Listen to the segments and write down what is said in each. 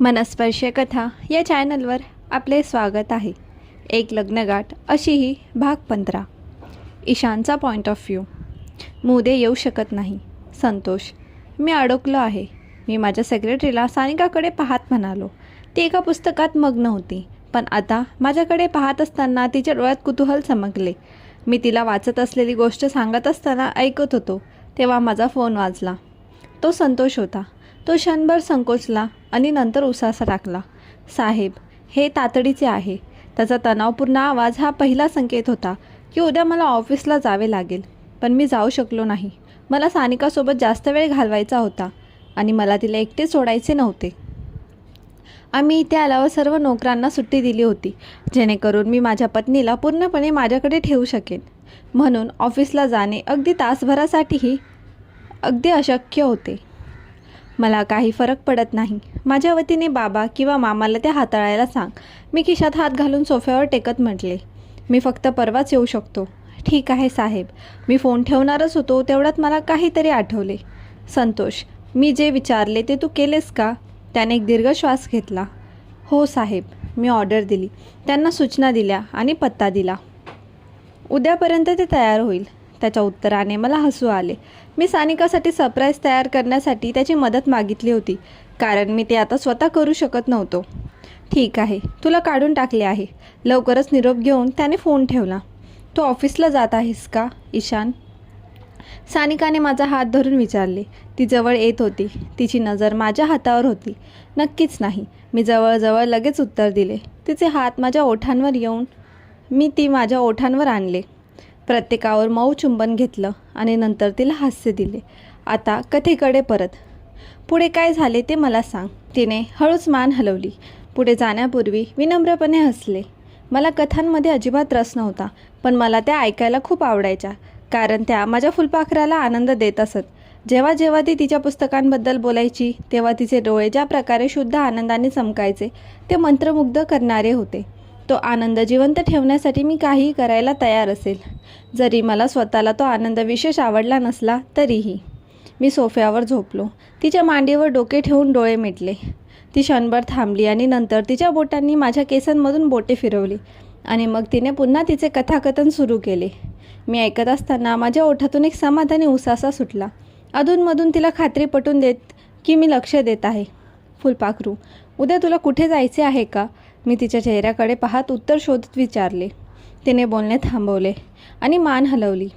मनस्पर्शी कथा या चॅनलवर आपले स्वागत आहे. एक लग्नगाठ अशीही भाग पंधरा. ईशानचा पॉईंट ऑफ व्ह्यू मुदे येऊ शकत नाही. संतोष मी अडकलो आहे. मी माझ्या सेक्रेटरीला सानिकाकडे पाहत म्हणालो. ती एका पुस्तकात मग्न होती पण आता माझ्याकडे पाहत असताना तिच्या डोळ्यात कुतूहल चमकले. मी तिला वाचत असलेली गोष्ट सांगत असताना ऐकत होतो तेव्हा माझा फोन वाजला. तो संतोष होता. तो क्षणभर संकोचला आणि नंतर उसासा टाकला साहेब हे तातडीचे आहे. त्याचा तणावपूर्ण आवाज हा पहिला संकेत होता की उद्या मला ऑफिसला जावे लागेल पण मी जाऊ शकलो नाही. मला सानिकासोबत जास्त वेळ घालवायचा होता आणि मला तिला एकटे सोडायचे नव्हते. आम्ही इथे आल्यावर सर्व नोकरांना सुट्टी दिली होती जेणेकरून मी माझ्या पत्नीला पूर्णपणे माझ्याकडे ठेवू शकेन. म्हणून ऑफिसला जाणे अगदी तासभरासाठीही अगदी अशक्य होते. मला काही फरक पडत नाही. माझ्या वतीने बाबा किंवा मामाला ते हाताळायला सांग. मी खिशात हात घालून सोफ्यावर टेकत म्हटले. मी फक्त परवाच येऊ शकतो. ठीक आहे साहेब. मी फोन ठेवणारच होतो तेवढ्यात मला काहीतरी आठवले. संतोष मी जे विचारले ते तू केलेस का? त्याने एक दीर्घ श्वास घेतला. हो साहेब मी ऑर्डर दिली. त्यांना सूचना दिल्या आणि पत्ता दिला. उद्यापर्यंत ते तयार होईल. त्याच्या उत्तराने मला हसू आले. मी सानिकासाठी सरप्राईज तयार करण्यासाठी त्याची मदत मागितली होती. कारण मी ते आता स्वतः करू शकत नव्हतो. ठीक आहे तुला काढून टाकले आहे. लवकरच निरोप घेऊन त्याने फोन ठेवला. तू ऑफिसला जात आहेस का ईशान? सानिकाने माझा हात धरून विचारले. ती जवळ येत होती. तिची नजर माझ्या हातावर होती. नक्कीच नाही. मी जवळजवळ लगेच उत्तर दिले. तिचे हात माझ्या ओठांवर येऊन मी ती माझ्या ओठांवर आणले. प्रत्येकावर मऊ चुंबन घेतलं आणि नंतर तिला हास्य दिले. आता कथेकडे परत. पुढे काय झाले ते मला सांग. तिने हळूच मान हलवली. पुढे जाण्यापूर्वी विनम्रपणे हसले. मला कथांमध्ये अजिबात रस नव्हता पण मला त्या ऐकायला खूप आवडायच्या कारण त्या माझ्या फुलपाखराला आनंद देत असत. जेव्हा जेव्हा ती तिच्या पुस्तकांबद्दल बोलायची तेव्हा तिचे डोळे ज्या प्रकारे शुद्ध आनंदाने चमकायचे ते मंत्रमुग्ध करणारे होते. तो आनंद जिवंत ठेवण्यासाठी मी काहीही करायला तयार असेल. जरी मला स्वतःला तो आनंद विशेष आवडला नसला तरीही. मी सोफ्यावर झोपलो. तिच्या मांडीवर डोके ठेवून डोळे मिटले. ती क्षणभर थांबली आणि नंतर तिच्या बोटांनी माझ्या केसांमधून बोटे फिरवली आणि मग तिने पुन्हा तिचे कथाकथन सुरू केले. मी ऐकत असताना माझ्या ओठातून एक समाधानी उसासा सुटला. अधूनमधून तिला खात्री पटून देत की मी लक्ष देत आहे. फुलपाखरू उद्या तुला कुठे जायचे आहे का? मी तिच्या चेहऱ्याकडे पाहत उत्तर शोधत विचारले. तिने बोलणे थांबवले आणि मान हलवली.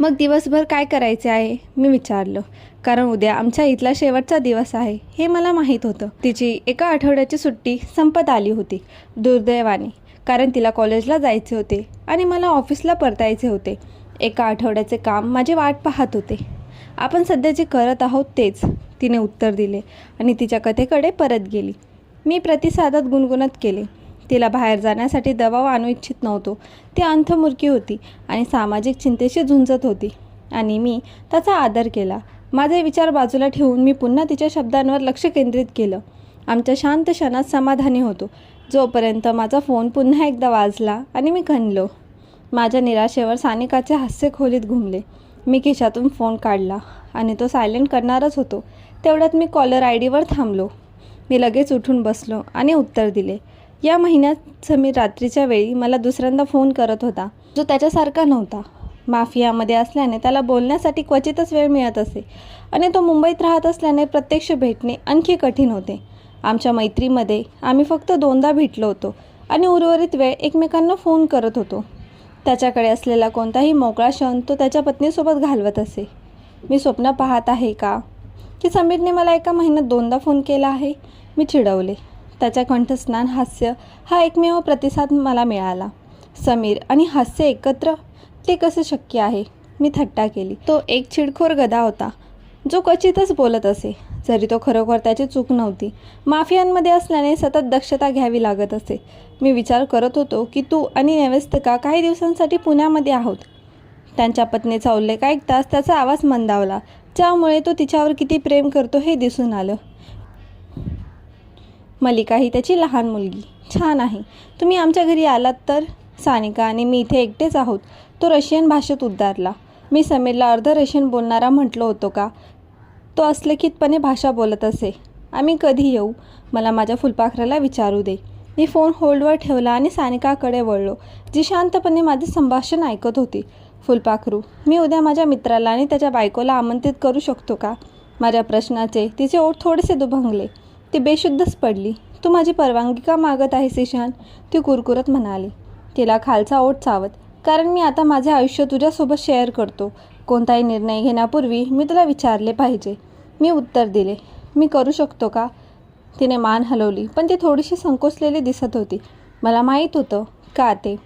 मग दिवसभर काय करायचे आहे? मी विचारलं. कारण उद्या आमच्या इथला शेवटचा दिवस आहे हे मला माहीत होतं. तिची एका आठवड्याची सुट्टी संपत आली होती दुर्दैवाने. कारण तिला कॉलेजला जायचे होते आणि मला ऑफिसला परतायचे होते. एका आठवड्याचे काम माझे वाट पाहत होते. आपण सध्या जे करत आहोत तेच तिने उत्तर दिले आणि तिच्या कथेकडे परत गेली. मी प्रतिसादात गुणगुणत केले. तिला बाहेर जाण्यासाठी दबाव आणू इच्छित नव्हतो. ती अंथमुरकी होती आणि सामाजिक चिंतेशी झुंजत होती आणि मी त्याचा आदर केला. माझे विचार बाजूला ठेवून मी पुन्हा तिच्या शब्दांवर लक्ष केंद्रित केलं. आमच्या शांत क्षणात समाधानी होतो. जोपर्यंत माझा फोन पुन्हा एकदा वाजला आणि मी खणलो. माझ्या निराशेवर सानिकाचे हास्य खोलीत घुमले. मी खिशातून फोन काढला आणि तो सायलेंट करणारच होतो. तेवढ्यात मी कॉलर आय डीवर थांबलो. मी लगेच उठून बसलो आणि उत्तर दिले. या महिन्यात समीर रात्रीच्या वेळी मला दुसऱ्यांदा फोन करत होता. जो त्याच्यासारखा नव्हता. माफियामध्ये असल्याने त्याला बोलण्यासाठी क्वचितच वेळ मिळत असे आणि तो मुंबईत राहत असल्याने प्रत्यक्ष भेटणे आणखी कठीण होते. आमच्या मैत्रीमध्ये आम्ही फक्त दोनदा भेटलो होतो आणि उर्वरित वेळ एकमेकांना फोन करत होतो. त्याच्याकडे असलेला कोणताही मोकळा क्षण तो त्याच्या पत्नीसोबत घालवत असे. मी स्वप्न पाहत आहे का? की समीरने मला एका महिन्यात दोनदा फोन केला आहे? मी चिडवले. त्याच्या कंठस्नान हास्य हा एकमेव प्रतिसाद मला मिळाला. समीर आणि हास्य एकत्र? ते कसे शक्य आहे? मी थट्टा केली. तो एक चिडखोर गदा होता जो क्वचितच बोलत असे. जरी तो खरोखर त्याची चूक नव्हती माफियांमध्ये असल्याने सतत दक्षता घ्यावी लागत असे. मी विचार करत होतो की तू आणि नेवेस्तका काही दिवसांसाठी पुण्यामध्ये आहोत. त्यांच्या पत्नीचा उल्लेख ऐकताच त्याचा आवाज मंदावला ज्यामुळे तो तिच्यावर किती प्रेम करतो हे दिसून आलं. मलिका ही त्याची लहान मुलगी. छान आहे. तुम्ही आमच्या घरी आलात तर? सानिका आणि मी इथे एकटेच आहोत. तो रशियन भाषेत उद्गारला मी समीरला अर्ध रशियन बोलणारा म्हटलो होतो का? तो असलेखितपणे भाषा बोलत असे. आम्ही कधी येऊ? मला माझ्या फुलपाखराला विचारू दे. मी फोन होल्डवर ठेवला आणि सानिकाकडे वळलो. जी शांतपणे माझे संभाषण ऐकत होती. फुलपाखरू मी उद्या माझ्या मित्राला आणि त्याच्या बायकोला आमंत्रित करू शकतो का? माझ्या प्रश्नाचे तिचे ओठ थोडेसे दुभंगले. ती बेशुद्धच पडली. तू माझी परवानगी का मागत आहेस ईशान ती कुरकुरत म्हणाली. तिला खालचा ओठ चावत. कारण मी आता माझे आयुष्य तुझ्यासोबत शेअर करतो. कोणताही निर्णय घेण्यापूर्वी मी तुला विचारले पाहिजे. मी उत्तर दिले. मी करू शकतो का? तिने मान हलवली पण ती थोडीशी संकोचलेली दिसत होती. मला माहीत होतं. का ते?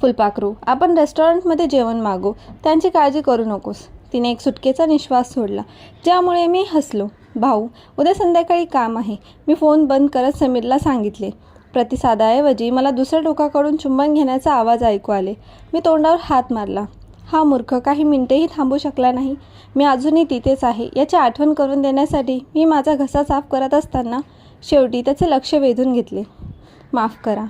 फुलपाखरू. आपण रेस्टॉरंटमध्ये जेवण मागू. त्यांची काळजी करू नकोस. तिने एक सुटकेचा निश्वास सोडला. ज्यामुळे मी हसलो. भाऊ उद्या संध्याकाळी काम आहे. मी फोन बंद करत समीरला सांगितले. प्रतिसादाऐवजी मला दुसऱ्या टोकाकडून चुंबन घेण्याचा आवाज ऐकू आले. मी तोंडावर हात मारला. हा मूर्ख काही मिनटंही थांबू शकला नाही. मी अजूनही तिथेच आहे. याची आठवण करून देण्यासाठी मी माझा घसा साफ करत असताना शेवटी त्याचे लक्ष वेधून घेतले. माफ करा.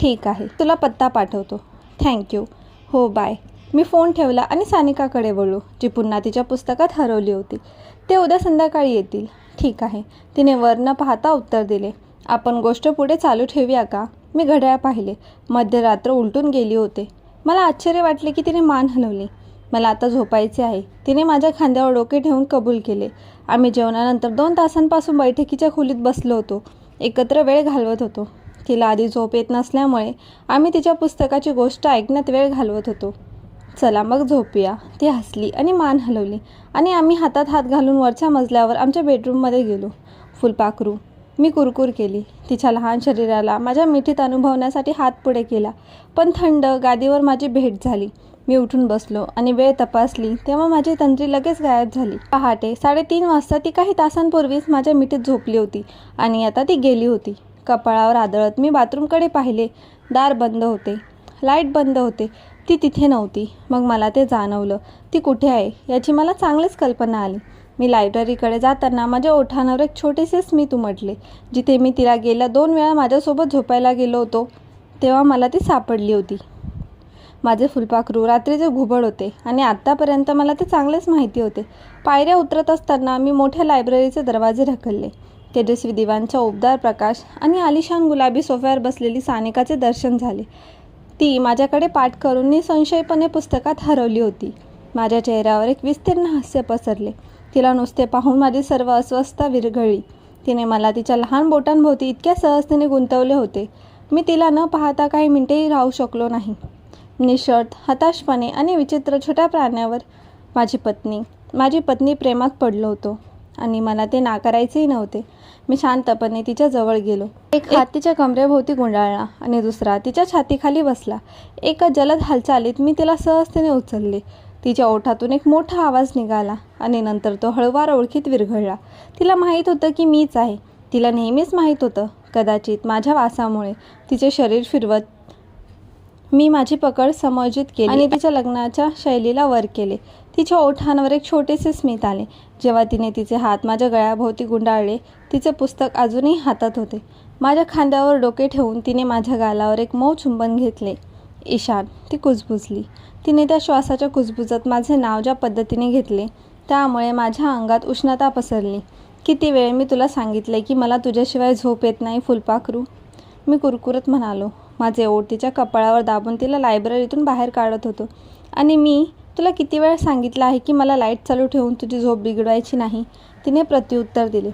ठीक आहे. तुला पत्ता पाठवतो. थँक्यू. हो बाय. मी फोन ठेवला आणि सानिकाकडे वळलो जी पुन्हा तिच्या पुस्तकात हरवली होती ते उद्या संध्याकाळी येतील. ठीक आहे. तिने वर न पाहता उत्तर दिले आपण गोष्ट पुढे चालू ठेवूया का? मी घड्याळ पाहिले मध्यरात्र उलटून गेली होते. मला आश्चर्य वाटले की तिने मान हलवली. मला आता झोपायचे आहे. तिने माझ्या खांद्यावर डोके ठेवून कबूल केले. आम्ही जेवणानंतर दोन तासांपासून बैठकीच्या खोलीत बसलो होतो. एकत्र वेळ घालवत होतो. तिला आधी झोप येत नसल्यामुळे आम्ही तिच्या पुस्तकाची गोष्ट ऐकण्यात वेळ घालवत होतो. चला मग झोपूया. ती हसली आणि मान हलवली. आणि आम्ही हातात हात घालून वरच्या मजल्यावर आमच्या बेडरूममध्ये गेलो. फुलपाखरू. मी कुरकुर केली. तिच्या लहान शरीराला माझ्या मिठीत अनुभवण्यासाठी हात पुढे केला. पण थंड गादीवर माझी भेट झाली. मी उठून बसलो आणि वेळ तपासली तेव्हा माझी तंत्री लगेच गायब झाली. पहाटे साडेतीन वाजता ती काही तासांपूर्वीच माझ्या मिठीत झोपली होती आणि आता ती गेली होती. कपाळावर आदळत मी बाथरूमकडे पाहिले. दार बंद होते. लाइट बंद होते. ती तिथे नव्हती. मग मला ते जाणवलं. ती कुठे आहे? याची मला चांगलीच कल्पना आली. मी लायब्ररीकडे जाताना माझ्या ओठांवर एक छोटेसे स्मित उमटले. जिथे मी तिला गेल्या दोन वेळा माझ्यासोबत झोपायला गेलो होतो तेव्हा मला ती सापडली होती. माझे फुलपाखरू रात्रीचे घुबड होते आणि आत्तापर्यंत मला ते चांगलेच माहिती होते. पायऱ्या उतरत असताना मी मोठ्या लायब्ररीचे दरवाजे ढकलले. तेजस्वी दिवांचा उबदार प्रकाश आणि आलिशान गुलाबी सोफ्यावर बसलेली सानिकाचे दर्शन झाले. ती माझ्याकडे पाठ करून निसंशयपणे पुस्तकात हरवली होती. माझ्या चेहऱ्यावर एक विस्तीर्ण हास्य पसरले. तिला नुसते पाहून माझी सर्व अस्वस्थता विरघळली. तिने मला तिच्या लहान बोटांभोवती इतक्या सहजतेने गुंतवले होते. मी तिला न पाहता काही मिनिटेही राहू शकलो नाही. निशर्त हताशपणे आणि विचित्र छोट्या प्राण्यावर माझी पत्नी माझी पत्नी प्रेमात पडलो होतो. आणि मला ते नाकारायचेही नव्हते. मी शांतपणे तिच्या जवळ गेलो. एक हात तिच्या कमरेभोवती गुंडाळला आणि दुसरा तिच्या छातीखाली बसला. एका जलद हालचालीत मी तिला सहजतेने उचलले. तिच्या ओठातून एक मोठा आवाज निघाला आणि नंतर तो हळवार ओळखीत विरघळला. तिला माहीत होतं की मीच आहे. तिला नेहमीच माहीत होतं. कदाचित माझ्या वासामुळे तिचे शरीर फिरवत मी माझी पकड समयोजित केली आणि तिच्या लग्नाच्या शैलीला वर केले. तिच्या ओठांवर एक छोटेसे स्मित आले. जेव्हा तिने तिचे हात माझ्या गळ्याभोवती गुंडाळले तिचे पुस्तक अजूनही हातात होते. माझ्या खांद्यावर डोके ठेवून तिने माझ्या गालावर एक मऊ चुंबन घेतले. ईशान ती कुजबुजली. तिने त्या श्वासाच्या कुजबुजत माझे नाव ज्या पद्धतीने घेतले त्यामुळे माझ्या अंगात उष्णता पसरली. किती वेळ मी तुला सांगितले की मला तुझ्याशिवाय झोप येत नाही फुलपाखरू? मी कुरकुरत म्हणालो. माझे ओठ तिच्या कपाळावर दाबून तिला लायब्ररीतून बाहेर काढत होतो. आणि मी तुला किती वेळा सांगितलं आहे की मला लाइट चालू ठेवून तुझी झोप बिघडवायची नाही? तिने प्रत्युत्तर दिले.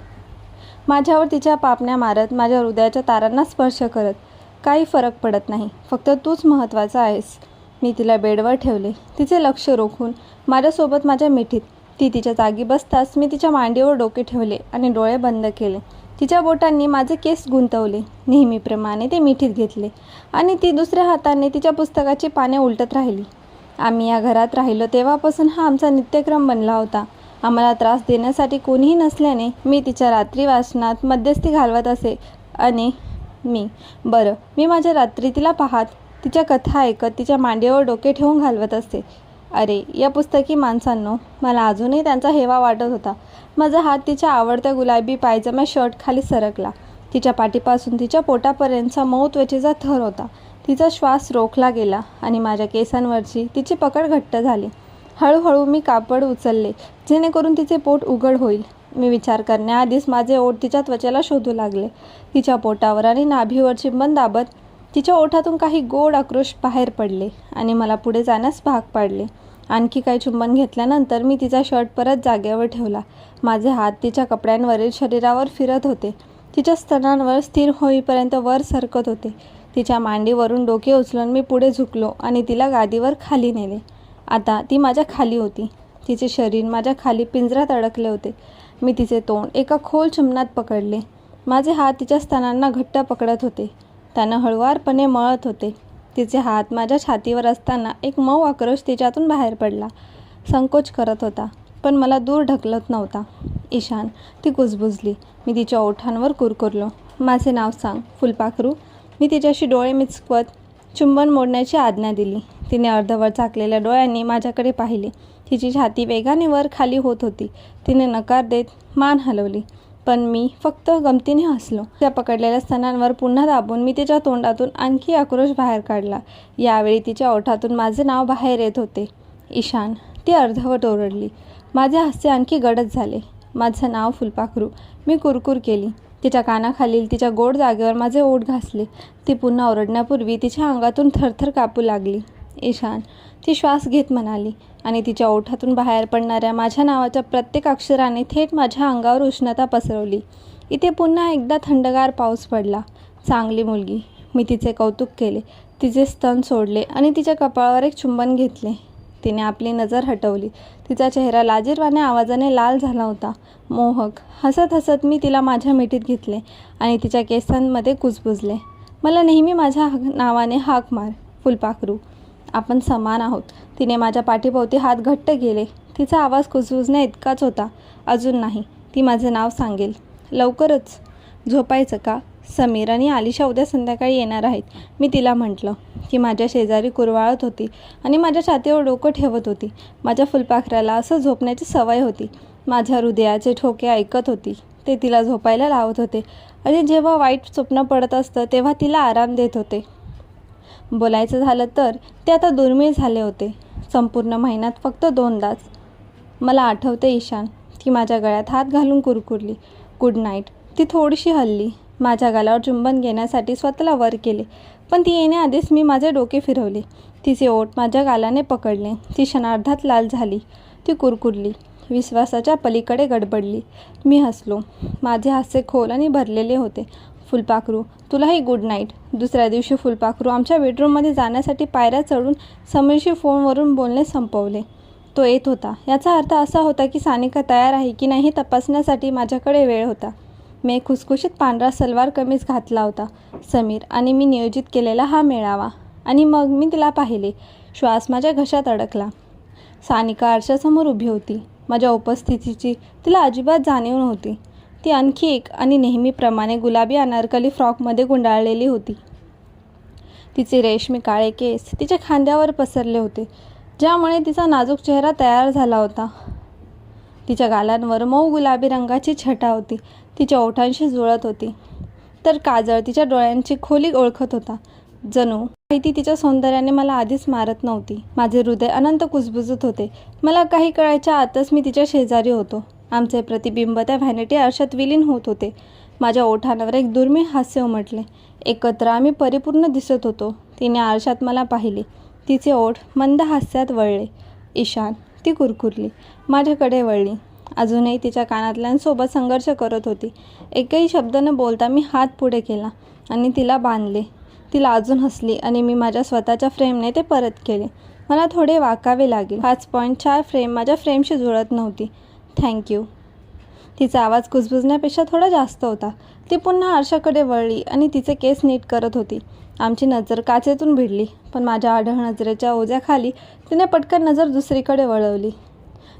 माझ्यावर तिच्या पापण्या मारत माझ्या हृदयाच्या तारांना स्पर्श करत काही फरक पडत नाही. फक्त तूच महत्त्वाचा आहेस. मी तिला बेडवर ठेवले. तिचे लक्ष रोखून माझ्यासोबत माझ्या मिठीत. ती तिच्या जागी बसताच मी तिच्या मांडीवर डोके ठेवले आणि डोळे बंद केले. तिच्या बोटांनी माझे केस गुंतवले. नेहमीप्रमाणे ते मिठीत घेतले आणि ती दुसऱ्या हाताने तिच्या पुस्तकाची पाने उलटत राहिली. आम्ही या घरात राहिलो तेव्हापासून हा आमचा नित्यक्रम बनला होता. आम्हाला त्रास देण्यासाठी कोणीही नसल्याने मी तिच्या रात्री वाचनात मध्यस्थी घालवत असे. आणि मी बरं मी माझ्या रात्री तिला पाहत तिच्या कथा ऐकत तिच्या मांडीवर डोके ठेवून घालवत असते अरे या पुस्तकी माणसांनो मला अजूनही त्यांचा हेवा वाटत होता. माझा हात तिच्या आवडत्या गुलाबी पायजमा शर्ट खाली सरकला. तिच्या पाठीपासून तिच्या पोटापर्यंतचा मऊ त्वचेचा थर होता. तिचा श्वास रोखला गेला आणि माझ्या केसांवरची तिची पकड घट्ट झाली. हळूहळू मी कापड उचलले जेणेकरून तिचे पोट उघड होईल. मी विचार करण्याआधीच माझे ओठ तिच्या त्वचेला शोधू लागले. तिच्या पोटावर आणि नाभीवर चिंबन दाबत तिच्या ओठातून काही गोड आक्रोश बाहेर पडले आणि मला पुढे जाण्यास भाग पाडले. आणखी काही चुंबन घेतल्यानंतर मी तिचा शर्ट परत जागेवर ठेवला. माझे हात तिच्या कपड्यांवरील शरीरावर फिरत होते. तिच्या स्तनांवर स्थिर होईपर्यंत वर सरकत होते. तिच्या मांडीवरून डोके उचलून मी पुढे झुकलो आणि तिला गादीवर खाली नेले. आता ती माझ्या खाली होती. तिचे शरीर माझ्या खाली पिंजऱ्यात अडकले होते. मी तिचे तोंड एका खोल चुंबनात पकडले. माझे हात तिच्या स्तनांना घट्ट पकडत होते. त्यानं हळुवारपणे मळत होते. तिचे हात माझ्या छातीवर असताना एक मऊ आक्रोश तिच्यातून बाहेर पडला. संकोच करत होता पण मला दूर ढकलत नव्हता. ईशान ती कुजबुजली. मी तिच्या ओठांवर कुरकुरलो. माझे नाव सांग फुलपाखरू. मी तिच्याशी डोळे मिचकवत चुंबन मोडण्याची आज्ञा दिली. तिने अर्धवट झाकलेल्या डोळ्यांनी माझ्याकडे पाहिले. तिची छाती वेगाने वर खाली होत होती. तिने नकार देत मान हलवली. पण मी फक्त गमतीने हसलो. त्या पकडलेल्या स्तनांवर पुन्हा दाबून मी तिच्या तोंडातून आणखी आक्रोश बाहेर काढला. यावेळी तिच्या ओठातून माझे नाव बाहेर येत होते. ईशान ती अर्धवट ओरडली. माझे हास्य आणखी गडद झाले. माझं नाव फुलपाखरू. मी कुरकुर केली. तिच्या कानाखालील तिच्या गोड जागेवर माझे ओठ घासले. ती पुन्हा ओरडण्यापूर्वी तिच्या अंगातून थरथर कापू लागली. ईशान ती श्वास घेत म्हणाली आणि तिच्या ओठातून बाहेर पडणाऱ्या माझ्या नावाच्या प्रत्येक अक्षराने थेट माझ्या अंगावर उष्णता पसरवली. इथे पुन्हा एकदा थंडगार पाऊस पडला. चांगली मुलगी. मी तिचे कौतुक केले. तिचे स्तन सोडले आणि तिच्या कपाळावर एक चुंबन घेतले. तिने आपली नजर हटवली. तिचा चेहरा लाजीरवाण्या आवाजाने लाल झाला होता. मोहक हसत हसत मी तिला माझ्या मिठीत घेतले आणि तिच्या केसांमध्ये कुजबुजले. मला नेहमी माझ्या नावाने हाक मार फुलपाखरू. आपण समान आहोत. तिने माझ्या पाठीभोवती हात घट्ट केले. तिचा आवाज कुजबुजण्या इतकाच होता. अजून नाही ती माझं नाव सांगेल. लवकरच. झोपायचं का? समीर आणि आलिशा उद्या संध्याकाळी येणार आहेत. मी तिला म्हटलं की माझ्या शेजारी कुरवाळत होती आणि माझ्या छातीवर डोकं ठेवत होती. माझ्या फुलपाखराला असं झोपण्याची सवय होती. माझ्या हृदयाचे ठोके ऐकत होती. ते तिला झोपायला लावत होते आणि जेव्हा वाईट स्वप्न पडत असतं तेव्हा तिला आराम देत होते. बोलायचं झालं तर ते आता दुर्मिळ झाले होते. संपूर्ण महिन्यात फक्त दोनदाच. मला आठवते ईशान ती माझ्या गळ्यात हात घालून कुरकुरली. Good night. ती थोडीशी हल्ली. माझ्या गालावर चुंबन घेण्यासाठी स्वतःला वर केले. पण ती येण्याआधीच मी माझे डोके फिरवले. तिचे ओठ माझ्या गालाने पकडले. ती क्षणार्धात लाल झाली. ती कुरकुरली. विश्वासाच्या पलीकडे गडबडली. मी हसलो. माझे हास्य खोल आणि भरलेले होते. फुलपाखरू तुलाही गुड नाईट दुसऱ्या दिवशी फुलपाखरू आमच्या बेडरूममध्ये जाण्यासाठी पायऱ्या चढून समीरशी फोनवरून बोलणे संपवले. तो येत होता. याचा अर्थ असा होता की सानिका तयार आहे की नाही हे तपासण्यासाठी माझ्याकडे वेळ होता. मी खुसखुशीत पांढरा सलवार कमीज घातला होता. समीर आणि मी नियोजित केलेला हा मेळावा. आणि मग मी तिला पाहिले. श्वास माझ्या घशात अडकला. सानिका आरशासमोर उभी होती. माझ्या उपस्थितीची तिला अजिबात जाणीव नव्हती. ती आणखी एक आणि नेहमीप्रमाणे गुलाबी अनारकली फ्रॉकमध्ये गुंडाळलेली होती. तिचे रेशमी काळे केस तिच्या खांद्यावर पसरले होते ज्यामुळे तिचा नाजूक चेहरा तयार झाला होता. तिच्या गालांवर मऊ गुलाबी रंगाची छटा होती. तिच्या ओठांशी जुळत होती. तर काजळ तिच्या डोळ्यांची खोली ओळखत होता. जणू काही ती तिच्या सौंदर्याने मला आधीच मारत नव्हती. माझे हृदय अनंत कुजबुजत होते. मला काही कळायच्या आतच मी तिच्या शेजारी होतो. आमचे प्रतिबिंब त्या व्हॅनिटी आरशात विलीन होत होते. माझ्या ओठांवर एक दुर्मिळ हास्य उमटले. एकत्र आम्ही परिपूर्ण दिसत होतो. तिने आरशात मला पाहिले. तिचे ओठ मंद हास्यात वळले. ईशान ती कुरकुरली. माझ्याकडे वळली. अजूनही तिच्या कानातल्यांसोबत संघर्ष करत होती. एकही शब्द न बोलता मी हात पुढे केला आणि तिला बांधले. तिला अजून हसली आणि मी माझ्या स्वतःच्या फ्रेमने ते परत केले. मला थोडे वाकावे लागेल. पाच पॉईंट चार फ्रेम माझ्या फ्रेमशी जुळत नव्हती. थँक्यू तिचा आवाज कुजबुजण्यापेक्षा थोडा जास्त होता. ती पुन्हा आरशाकडे वळली आणि तिचे केस नीट करत होती. आमची नजर काचेतून भिडली पण माझ्या आढळ नजरेच्या ओझ्याखाली तिने पटकन नजर दुसरीकडे वळवली.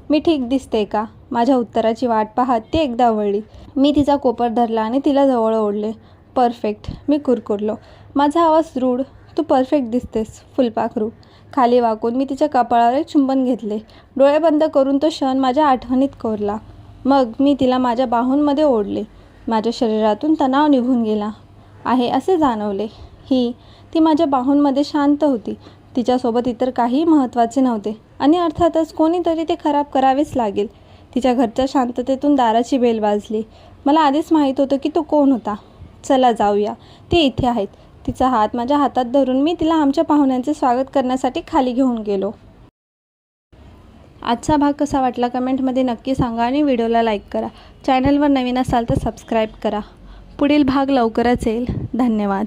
मी ठीक दिसते का? माझ्या उत्तराची वाट पाहत ती एकदा वळली. मी तिचा कोपर धरला आणि तिला जवळ ओढले. परफेक्ट. मी कुरकुरलो. माझा आवाज रूढ. तू परफेक्ट दिसतेस फुलपाखरू. खाली वाकून मी तिच्या कपाळावर एक चुंबन घेतले. डोळे बंद करून तो क्षण माझ्या आठवणीत कोरला. मग मी तिला माझ्या बाहूंमध्ये ओढले. माझ्या शरीरातून तणाव निघून गेला. आहे असे जाणवले. ही. ती माझ्या बाहूंमध्ये शांत होती. तिच्यासोबत इतर काही महत्त्वाचे नव्हते. आणि अर्थातच कोणीतरी ते खराब करावेच लागेल. तिच्या घरच्या शांततेतून दाराची बेल वाजली. मला आधीच माहीत होतं की तो कोण होता. चला जाऊया. ते इथे आहेत. तिचा हात माझ्या हातात धरून मी तिला आमच्या पाहुण्यांचे स्वागत करण्यासाठी खाली घेऊन गेलो. आजचा भाग कसा वाटला कमेंटमध्ये नक्की सांगा आणि व्हिडिओला लाईक करा. चॅनलवर नवीन असाल तर सबस्क्राईब करा. पुढील भाग लवकरच येईल. धन्यवाद.